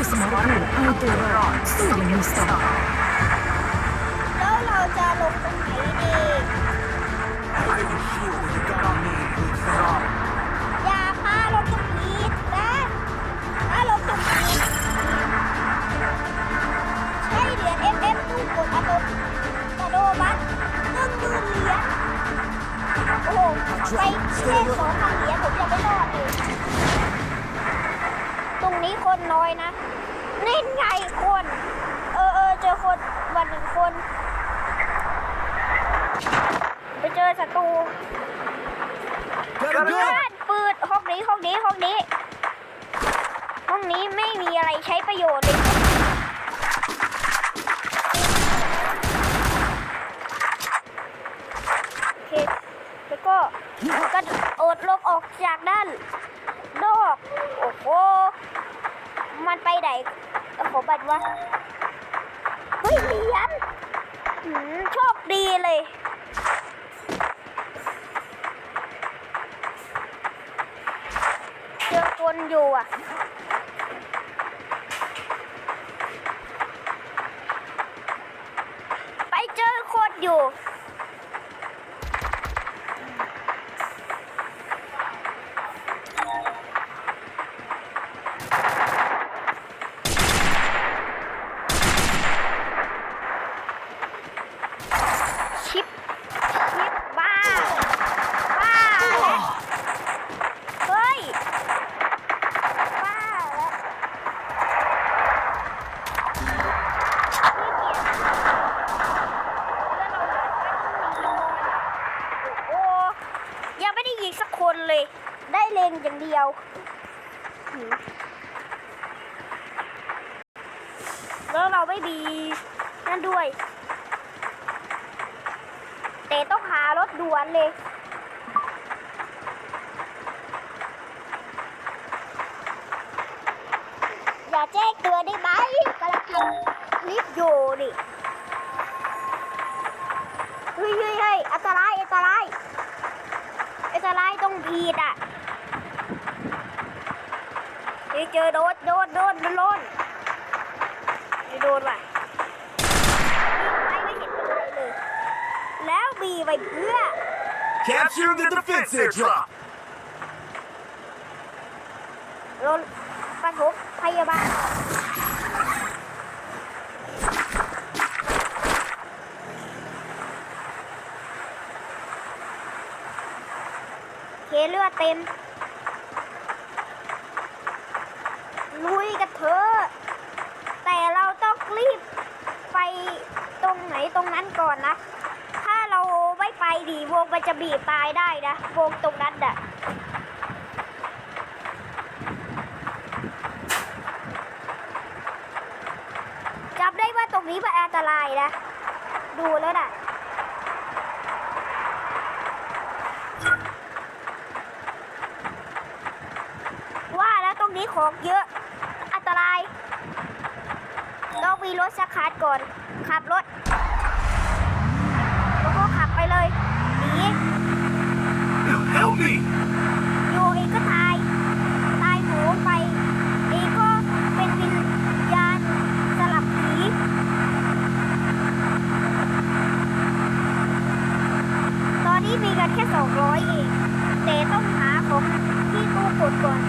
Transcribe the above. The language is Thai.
คู่สมรภูมิเอาตัวรอดสู้อย่างมีสติแล้วเราจะลงตรงไหนดี อย่าพาลงตรงนี้นะถ้าลงตรงนี้ใช่เหรียญ FF ตู้กดอัตโนอัตโนมัติหนึ่งหมื่นเหรียญโอ้โหไปแค่สองพันเหรียญผมยังไม่รอดเลยตรงนี้คนน้อยนะ น่นไงคน เออเออเจอคนวันหนึ่งคน ไปเจอศัตรู Gotta เพื่ go! อนปืนห้องนี้ห้องนี้ห้องนี้ ห้องนี้ไม่มีอะไรใช้ประโยชน์เลยโอเคแล้วก็กระโดดลงออกจากด้านนอกโอ้โหมัน ไปไหนโอ้โหบัตรวะเฮ้ยเหรียญหืมโชคดีเลย เจอคนอยู่อะ ไปเจอคนอยู่ ชิป ชิป บ้า บ้าแล้วเฮ้ย บ้าแล้วนี่เกียรติแล้วเราโอ้โหยังไม่ได้ยิงสักคน เลยได้เลงอย่างเดียวแล้วเราไม่มีนั่นด้วย แต่ต้องหารถด่วนเลย อย่าแจ้งเตือนได้ไหมกำลังทำคลิปอยู่ดิเฮ้ยเฮ้ยเฮ้ยอันตรายอันตรายอันตราย องพีดอะเฮ้ยเจอโดนโดนโดนโดนโดนไม่โดนว่ะไม่ไม่เห็นเป็นไรเลย แล้วบีไปเพื่อ Capture the defense airdrop! รถปฐมพยาบาล เลือดเต็ม ลุยกันเถอะแต่เราต้องรีบไปตรงไหนตรงนั้นก่อนนะ ถ้าเราไม่ไปดีวงมันจะบีบตายได้นะวงตรงนั้นน่ะจำได้ว่าตรงนี้มันอันตรายนะ ดูแล้วน่ะ ว่าแล้วตรงนี้ ของเยอะอันตรายต้องมีรถสักคันก่อน ขับรถ แล้วก็ขับไปเลยหนี Help me! อยู่เองก็ตาย ตายโหงไปเองก็เป็นวิญญาณสลับผีตอนนี้มีกันแค่200เอง แต่ต้องหาของที่ตู้กดก่อน